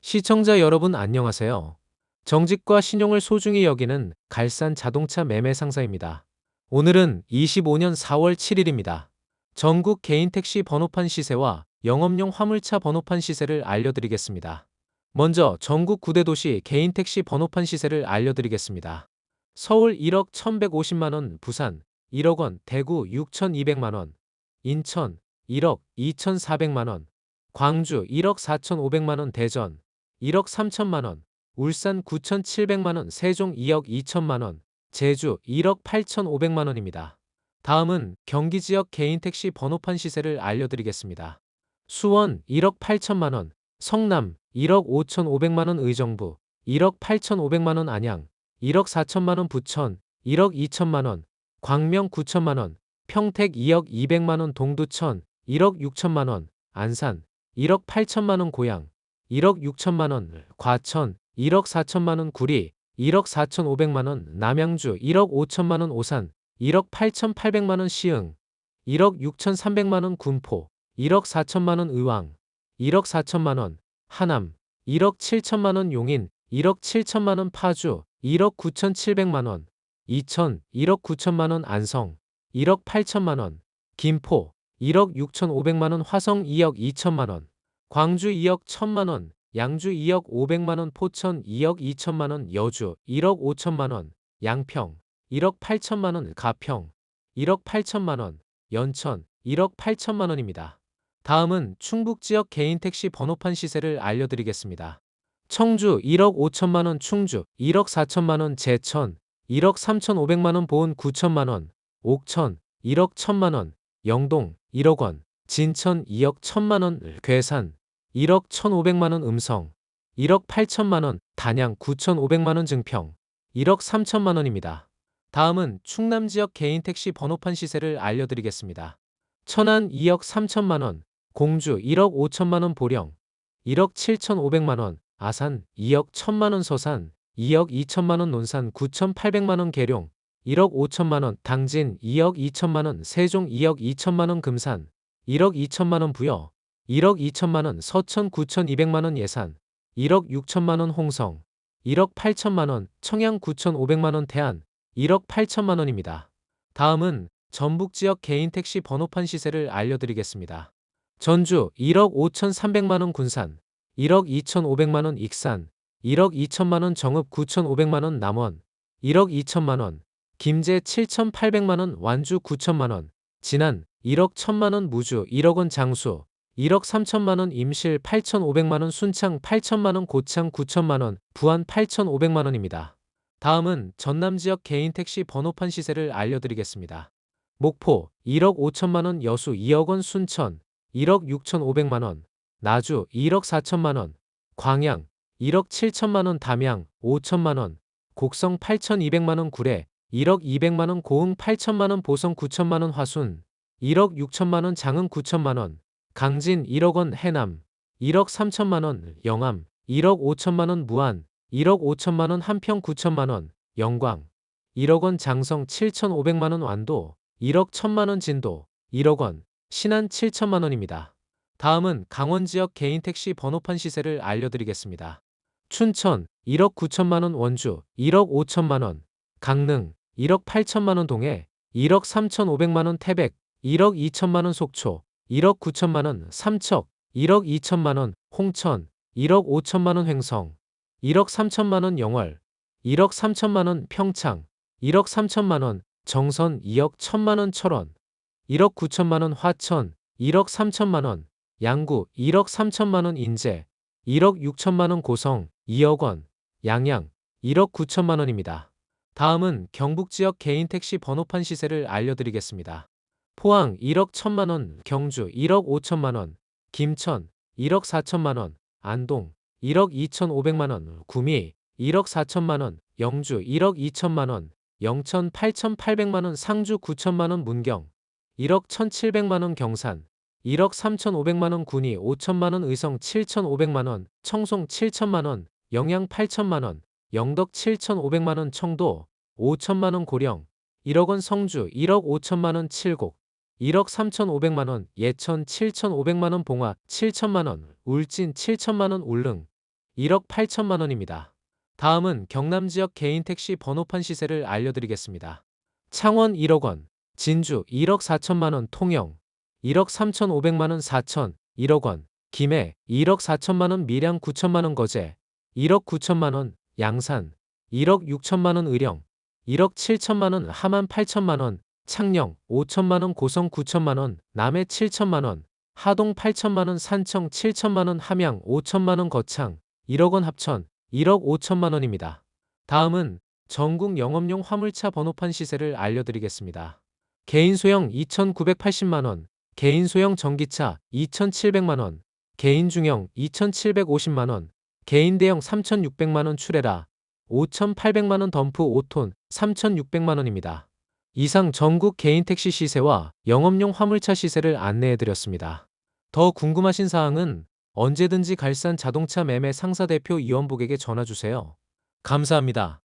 시청자 여러분 안녕하세요. 정직과 신용을 소중히 여기는 갈산 자동차 매매 상사입니다. 오늘은 25년 4월 7일입니다. 전국 개인 택시 번호판 시세와 영업용 화물차 번호판 시세를 알려드리겠습니다. 먼저 전국 9대 도시 개인 택시 번호판 시세를 알려드리겠습니다. 서울 1억 1150만원, 부산 1억 원, 대구 6200만원, 인천 1억 2400만원, 광주 1억 4500만원, 대전 1억 3천만 원, 울산 9,700만 원, 세종 2억 2천만 원, 제주 1억 8,500만 원입니다. 다음은 경기 지역 개인 택시 번호판 시세를 알려드리겠습니다. 수원 1억 8천만 원, 성남 1억 5,500만 원 의정부, 1억 8,500만 원 안양, 1억 4천만 원 부천, 1억 2천만 원, 광명 9천만 원, 평택 2억 200만원 동두천, 1억 6천만 원, 안산 1억 8천만 원 고양, 1억 6천만 원, 과천 1억 4천만 원 구리, 1억 4천5백만 원 남양주 1억 5천만 원 오산, 1억 8천8백만 원 시흥, 1억 6천3백만 원 군포, 1억 4천만 원 의왕, 1억 4천만 원 하남, 1억 7천만 원 용인, 1억 7천만 원 파주, 1억 9천7백만원 이천 1억 9천만 원 안성, 1억 8천만 원 김포, 1억 6천5백만원 화성 2억 2천만 원 광주 2억 1천만 원, 양주 2억 5백만 원, 포천 2억 2천만 원, 여주 1억 5천만 원, 양평 1억 8천만 원, 가평 1억 8천만 원, 연천 1억 8천만 원입니다. 다음은 충북 지역 개인 택시 번호판 시세를 알려드리겠습니다. 청주 1억 5천만 원, 충주 1억 4천만 원, 제천 1억 3천 5백만 원, 보은 9천만 원, 옥천 1억 1천만 원, 영동 1억 원, 진천 2억 1천만 원, 괴산 1억 1,500만 원 음성, 1억 8천만 원, 단양 9,500만 원 증평, 1억 3천만 원입니다. 다음은 충남 지역 개인 택시 번호판 시세를 알려드리겠습니다. 천안 2억 3천만 원, 공주 1억 5천만 원 보령, 1억 7천5백만원, 아산 2억 1천만 원 서산, 2억 2천만 원 논산 9천8백만원 계룡, 1억 5천만 원 당진 2억 2천만 원 세종 2억 2천만 원 금산, 1억 2천만 원 부여, 1억 2천만 원 서천 9천2백만원 예산, 1억 6천만 원 홍성, 1억 8천만 원 청양 9천5백만원 태안, 1억 8천만 원입니다. 다음은 전북 지역 개인 택시 번호판 시세를 알려드리겠습니다. 전주 1억 5천3백만원 군산, 1억 2천5백만원 익산, 1억 2천만 원 정읍 9천5백만원 남원, 1억 2천만 원, 김제 7천8백만원 완주 9천만 원, 진안 1억 1천만 원 무주 1억 원 장수, 1억 3천만 원 임실 8,500만 원 순창 8천만 원 고창 9천만 원 부안 8,500만 원입니다. 다음은 전남 지역 개인 택시 번호판 시세를 알려드리겠습니다. 목포 1억 5천만 원 여수 2억 원 순천 1억 6천5백만원 나주 1억 4천만 원 광양 1억 7천만 원 담양 5천만 원 곡성 8,200만 원 구례 1억 200만 원 고흥 8천만 원 보성 9천만 원 화순 1억 6천만 원 장흥 9천만 원 강진 1억 원 해남, 1억 3천만 원 영암, 1억 5천만 원 무안, 1억 5천만 원 한평 9천만 원 영광, 1억 원 장성 7천5백만원 완도, 1억 1천만 원 진도, 1억 원 신안 7천만 원입니다. 다음은 강원 지역 개인 택시 번호판 시세를 알려드리겠습니다. 춘천 1억 9천만 원 원주 1억 5천만 원, 강릉 1억 8천만 원 동해 1억 3천5백만원 태백 1억 2천만 원 속초 1억 9천만 원 삼척, 1억 2천만 원 홍천, 1억 5천만 원 횡성, 1억 3천만 원 영월, 1억 3천만 원 평창, 1억 3천만 원 정선 2억 1천만 원 철원, 1억 9천만 원 화천, 1억 3천만 원 양구 1억 3천만 원 인제, 1억 6천만 원 고성 2억 원, 양양 1억 9천만 원입니다. 다음은 경북 지역 개인 택시 번호판 시세를 알려드리겠습니다. 포항 1억 1천만 원, 경주 1억 5천만 원, 김천 1억 4천만 원, 안동 1억 2천5백만 원, 구미 1억 4천만 원, 영주 1억 2천만 원, 영천 8천8백만원, 상주 9천만 원, 문경 1억 1,700만 원, 경산 1억 3천5백만원, 군위 5천만 원, 의성 7천5백만원, 청송 7천만 원, 영양 8천만 원, 영덕 7천5백만원, 청도 5천만 원, 고령 1억 원, 성주 1억 5천만 원, 칠곡 1억 3천5백만원, 예천 7천5백만원 봉화 7천만 원, 울진 7천만 원 울릉, 1억 8천만 원입니다. 다음은 경남 지역 개인 택시 번호판 시세를 알려드리겠습니다. 창원 1억 원, 진주 1억 4천만 원 통영 1억 3천5백만 원 4천 1억 원, 김해 1억 4천만 원 밀양 9천만 원 거제 1억 9천만 원 양산 1억 6천만 원 의령 1억 7천만 원 함안 8천만 원 창녕 5천만 원 고성 9천만 원 남해 7천만 원 하동 8천만 원 산청 7천만 원 함양 5천만 원 거창 1억 원 합천 1억 5천만 원입니다. 다음은 전국 영업용 화물차 번호판 시세를 알려드리겠습니다. 개인 소형 2,980만 원, 개인 소형 전기차 2,700만 원, 개인 중형 2,750만 원, 개인 대형 3,600만 원 출해라 5,800만 원 덤프 5톤 3,600만 원입니다. 이상 전국 개인 택시 시세와 영업용 화물차 시세를 안내해 드렸습니다. 더 궁금하신 사항은 언제든지 갈산 자동차 매매 상사 대표 이원복에게 전화 주세요. 감사합니다.